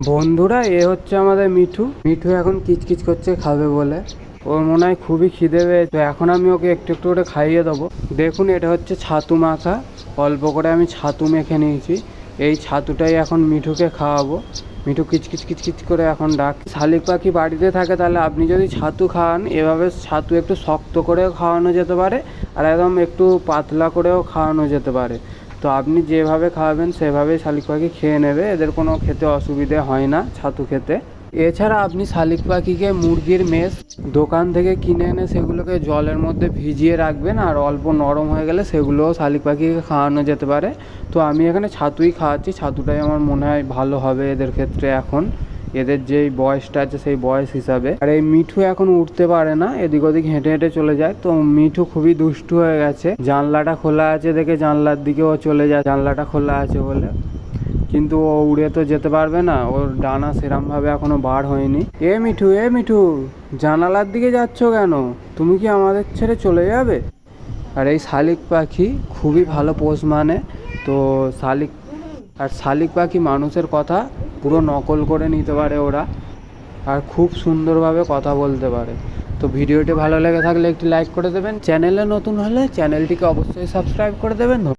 বন্ধুরা, এ হচ্ছে আমাদের মিঠু। মিঠু এখন কিচকিচ করছে, খাবে বলে। ওর মনে হয় খুবই খিদে পেয়েছে। তো এখন আমি ওকে একটু একটু করে খাইয়ে দেবো। দেখুন, এটা হচ্ছে ছাতু মাখা। অল্প করে আমি ছাতু মেখে নিয়েছি। এই ছাতুটাই এখন মিঠুকে খাওয়াবো। মিঠু কিচকিচ কিচকিচ করে এখন ডাক শালিক পাখি বাড়িতে থাকে, তাহলে আপনি যদি ছাতু খাওয়ান এভাবে ছাতু একটু শক্ত করেও খাওয়ানো যেতে পারে, আর একদম একটু পাতলা করেও খাওয়ানো যেতে পারে। তো আপনি যেভাবে খাওয়াবেন সেভাবেই শালিক পাখি খেয়ে নেবে। এদের কোনো খেতে অসুবিধে হয় না ছাতু খেতে। এছাড়া আপনি শালিক পাখিকে মুরগির মেষ দোকান থেকে কিনে এনে সেগুলোকে জলের মধ্যে ভিজিয়ে রাখবেন আর অল্প নরম হয়ে গেলে সেগুলোও শালিক পাখিকে খাওয়ানো যেতে পারে। তো আমি এখানে ছাতুই খাওয়াচ্ছি। ছাতুটাই আমার মনে হয় ভালো হবে এদের ক্ষেত্রে এখন। এদের যেই বয়সটা আছে সেই বয়স হিসাবে। আর এই মিঠু এখন উঠতে পারে না, এদিক ওদিক হেঁটে হেঁটে চলে যায়। তো মিঠু খুবই দুষ্টু হয়ে গেছে। জানলাটা খোলা আছে দেখে জানলার দিকে ও চলে যায়। জানলাটা খোলা আছে বলে। কিন্তু ও উড়ে তো যেতে পারবে না। ওর ডানা সেরমভাবে এখনও বার হয়নি। এ মিঠু এ মিঠু, জানালার দিকে যাচ্ছ কেন? তুমি কি আমাদের ছেড়ে চলে যাবে? আর এই শালিক পাখি খুবই ভালো পোষ মানে। তো শালিক, আর শালিক পাখি মানুষের কথা পুরো নকল করে নিতে পারে ওরা আর খুব সুন্দরভাবে কথা বলতে পারে। তো ভিডিওটি ভালো লেগে থাকলে একটি লাইক করে দেবেন। চ্যানেলে নতুন হলে চ্যানেলটিকে অবশ্যই সাবস্ক্রাইব করে দেবেন।